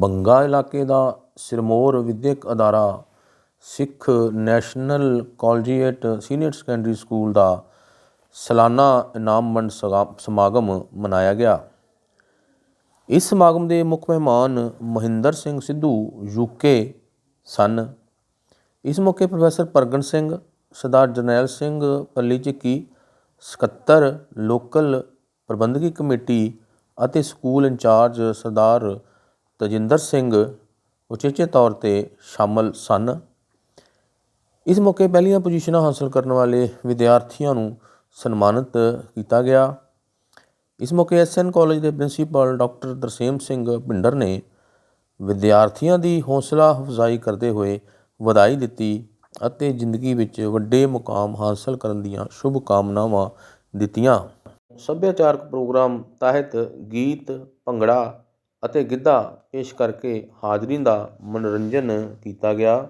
ਬੰਗਾ ਇਲਾਕੇ ਦਾ ਸਿਰਮੌਰ ਵਿਦਿਅਕ ਅਦਾਰਾ, Sikh national collegiate senior secondary school ਦਾ ਸਾਲਾਨਾ ਇਨਾਮ ਵੰਡ ਸਮਾਗਮ ਮਨਾਇਆ ਗਿਆ। ਇਸ ਸਮਾਗਮ ਦੇ ਮੁੱਖ ਮਹਿਮਾਨ ਮਹਿੰਦਰ ਸਿੰਘ ਸਿੱਧੂ ਯੂਕੇ ਸਨ। ਇਸ ਮੌਕੇ ਪ੍ਰੋਫੈਸਰ ਪ੍ਰਗਨ ਸਿੰਘ, ਸਰਦਾਰ ਜਰਨੈਲ ਸਿੰਘ ਪੱਲੀ ਝਿੱਕੀ, ਸਕੱਤਰ, ਲੋਕਲ ਪ੍ਰਬੰਧਕੀ ਕਮੇਟੀ ਅਤੇ ਸਕੂਲ ਇੰਚਾਰਜ ਸਰਦਾਰ ਤਜਿੰਦਰ ਸਿੰਘ ਉਚੇਚੇ ਤੌਰ ਤੇ ਸ਼ਾਮਲ ਸਨ। ਇਸ ਮੌਕੇ ਪਹਿਲੀਆਂ ਪੋਜੀਸ਼ਨਾਂ ਹਾਸਲ ਕਰਨ ਵਾਲੇ ਵਿਦਿਆਰਥੀਆਂ ਨੂੰ ਸਨਮਾਨਿਤ ਕੀਤਾ ਗਿਆ। ਇਸ ਮੌਕੇ ਐਸਐਨ ਕਾਲਜ ਦੇ ਪ੍ਰਿੰਸੀਪਲ ਡਾਕਟਰ ਦਰਸੇਮ ਸਿੰਘ ਭਿੰਡਰ ਨੇ ਵਿਦਿਆਰਥੀਆਂ ਦੀ ਹੌਸਲਾ ਅਫਜ਼ਾਈ ਕਰਦੇ ਹੋਏ ਵਧਾਈ ਦਿੱਤੀ ਅਤੇ ਜ਼ਿੰਦਗੀ ਵਿੱਚ ਵੱਡੇ ਮੁਕਾਮ ਹਾਸਲ ਕਰਨ ਦੀਆਂ ਸ਼ੁਭ ਕਾਮਨਾਵਾਂ ਦਿੱਤੀਆਂ। ਸੱਭਿਆਚਾਰਕ ਪ੍ਰੋਗਰਾਮ ਤਹਿਤ ਗੀਤ ਭੰਗੜਾ ਅਤੇ ਗਿੱਧਾ ਪੇਸ਼ ਕਰਕੇ ਹਾਜ਼ਰੀਨ ਦਾ ਮਨੋਰੰਜਨ ਕੀਤਾ ਗਿਆ।